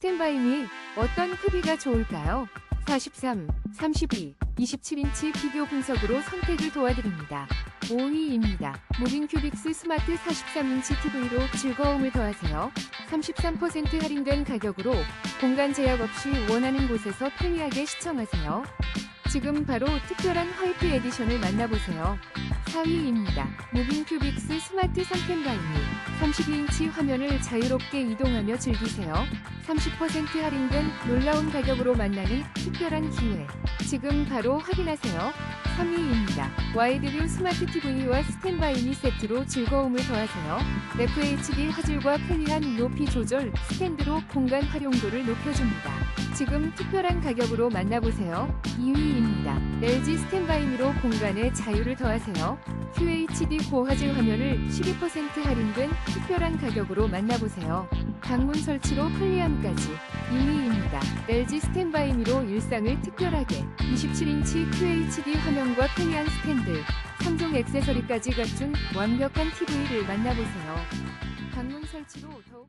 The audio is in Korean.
스탠바이미 어떤 크기가 좋을까요? 43, 32, 27인치 비교 분석으로 선택을 도와드립니다. 5위입니다. 무빙 큐빅스 스마트 43인치 TV로 즐거움을 더하세요. 33% 할인된 가격으로 공간 제약 없이 원하는 곳에서 편리하게 시청하세요. 지금 바로 특별한 화이트 에디션을 만나보세요. 4위입니다. 무빙 큐빅스 스마트 3캠바이니 32인치 화면을 자유롭게 이동하며 즐기세요. 30% 할인된 놀라운 가격으로 만나는 특별한 기회. 지금 바로 확인하세요. 3위입니다. 와이드뷰 스마트 TV와 스탠바이 미 세트로 즐거움을 더하세요. FHD 화질과 편리한 높이 조절 스탠드로 공간 활용도를 높여줍니다. 지금 특별한 가격으로 만나보세요. 2위입니다. LG 스탠바이미로 공간에 자유를 더하세요. QHD 고화질 화면을 12% 할인된 특별한 가격으로 만나보세요. 방문 설치로 편리함까지 2위입니다. LG 스탠바이 미로 일상을 특별하게 27인치 QHD 화면과 편리한 스탠드, 3종 액세서리까지 갖춘 완벽한 TV를 만나보세요. 방문 설치로 더욱